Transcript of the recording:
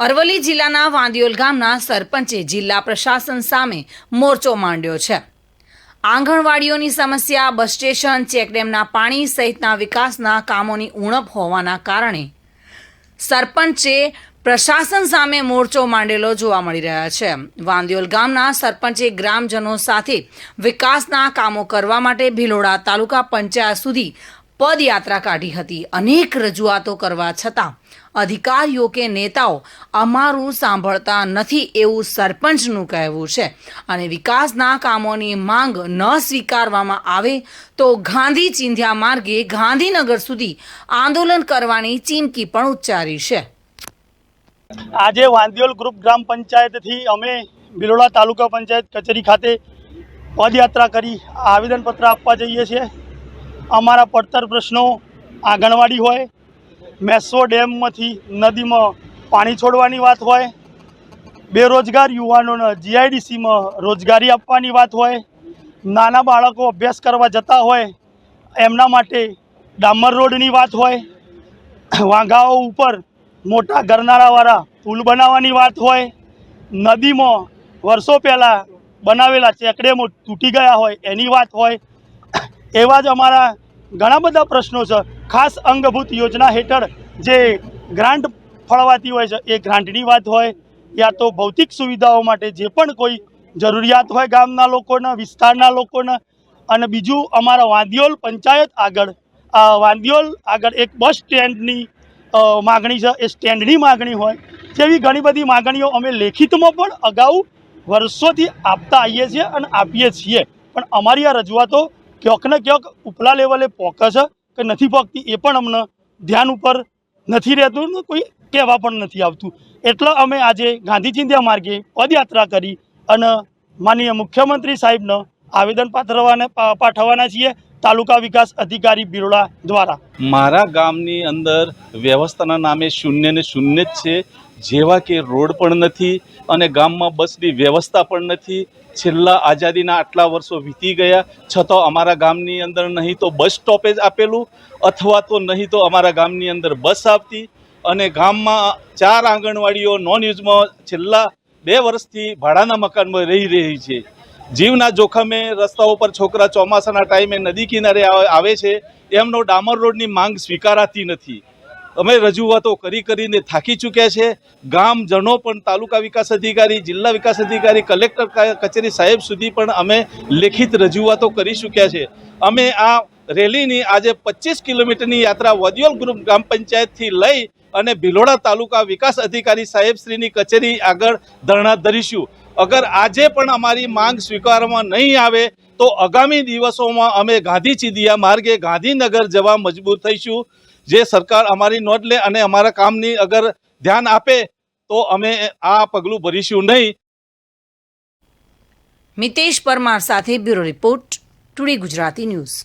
અરવલ્લી જિલ્લાના વાંદિયોલ ગામના સરપંચે જિલ્લા પ્રશાસન સામે મોરચો માંડ્યો છે. આંગણવાડીઓની સમસ્યા, બસ સ્ટેશન ચેકડેમના પાણી સહિતના વિકાસના કામોની ઉણપ હોવાના કારણે સરપંચે પ્રશાસન સામે મોરચો માંડેલો જોવા મળી રહ્યા છે. વાંદિયોલ ગામના સરપંચે ગ્રામજનો સાથે વિકાસના કામો કરવા માટે ભિલોડા તાલુકા પંચાયત સુધી પદયાત્રા કાઢી હતી. અનેક રજૂઆતો કરવા છતાં અધિકારીઓ કે નેતાઓ અમારું સાંભળતા નથી એવું સરપંચનું કહેવું છે. અને વિકાસના કામોની માંગ ન સ્વીકારવામાં આવે તો ગાંધી ચિંધ્યા માર્ગે ગાંધીનગર સુધી આંદોલન કરવાની ચીમકી પણ ઉચ્ચારી છે. આજે વાંદિયોલ ગ્રુપ ગ્રામ પંચાયતથી અમે બિલોડા તાલુકા પંચાયત કચેરી ખાતે પદયાત્રા કરી આવેદનપત્ર આપવા જઈએ છીએ. અમારા પડતર પ્રશ્નો આંગણવાડી હોય મેસો ડેમમાંથી નદીમાં પાણી છોડવાની વાત હોય, બેરોજગાર યુવાનોને જીઆઈડીસીમાં રોજગારી આપવાની વાત હોય, નાના બાળકો અભ્યાસ કરવા જતા હોય, એમના માટે ડામર રોડની વાત હોય વાંઘાઓ ઉપર મોટા ગરનાળાવાળા પુલ બનાવવાની વાત હોય, નદીમાં વર્ષો પહેલાં બનાવેલા ચેકડેમો તૂટી ગયા હોય એની વાત હોય એવા જ અમારા ઘણા બધા પ્રશ્નો છે. ખાસ અંગભૂત યોજના હેઠળ જે ગ્રાન્ટ ફળવાતી હોય છે, એ ગ્રાન્ટની વાત હોય યા તો ભૌતિક સુવિધાઓ માટે જે પણ કોઈ જરૂરિયાત હોય ગામના લોકોને, વિસ્તારના લોકોને અને બીજું અમારા વાંદિયોલ પંચાયત આગળ, આ વાંદિયોલ આગળ એક બસ સ્ટેન્ડની માગણી છે, એ સ્ટેન્ડની માગણી હોય જેવી ઘણી બધી માગણીઓ અમે લેખિતમાં પણ અગાઉ વર્ષોથી આપતા આવીએ છીએ અને આપીએ છીએ. પણ અમારી આ રજૂઆતો ક્યાંક ને ક્યાંક ઉપલા લેવલે પોકે છે કે નથી પોકતી એ પણ અમને ધ્યાન ઉપર નથી રહેતું ને કોઈ કહેવા પણ નથી આવતું. એટલે અમે આજે ગાંધી ચિંધ્યા માર્ગે પદયાત્રા કરી અને માનનીય મુખ્યમંત્રી સાહેબને આવેદન પાઠવવાને પાઠવવાના છીએ તાલુકા વિકાસ અધિકારી બિરોડા દ્વારા. મારા ગામની અંદર વ્યવસ્થાના નામે શૂન્ય ને શૂન્ય જ છે. જેવા કે રોડ પણ નથી અને ગામમાં બસની વ્યવસ્થા પણ નથી. છેલ્લા આઝાદીના આટલા વર્ષો વીતી ગયા. છતાં અમારા ગામની અંદર નહીં તો બસ સ્ટોપેજ આપેલું અથવા તો નહીં તો અમારા ગામની અંદર બસ આવતી. અને ગામમાં ચાર આંગણવાડીઓ નોન યુઝમાં છેલ્લા બે વર્ષથી ભાડાના મકાનમાં રહી રહી છે. જીવના જોખમે રસ્તાઓ પર છોકરા ચોમાસાના ટાઈમે નદી કિનારે આવે છે. એમનો ડામર રોડની માંગ સ્વીકારાતી નથી. અમે રજૂઆતો કરી કરીને થાકી ચૂક્યા છે. ગામજનો પણ તાલુકા વિકાસ અધિકારી, જિલ્લા વિકાસ અધિકારી, કલેક્ટર કચેરી સાહેબ સુધી પણ અમે લેખિત રજૂઆતો કરી ચૂક્યા છે. અમે આ રેલીની આજે પચીસ કિલોમીટરની યાત્રા વદિયોલ ગ્રુપ ગ્રામ પંચાયતથી લઈ અને ભિલોડા તાલુકા વિકાસ અધિકારી સાહેબશ્રીની કચેરી આગળ ધરણા ધરીશું. અગર આજે પણ અમારી માંગ સ્વીકારવામાં નહીં આવે, તો આગામી દિવસોમાં અમે ગાંધી ચીદિયા માર્ગે ગાંધીનગર જવા મજબૂર થઈશું. જે સરકાર અમારી નોંધ લે અને અમારા કામની અગર ધ્યાન આપે, તો અમે આ પગલું ભરીશું નહીં. મિતેશ પરમાર સાથે bureau report, today Gujarati news.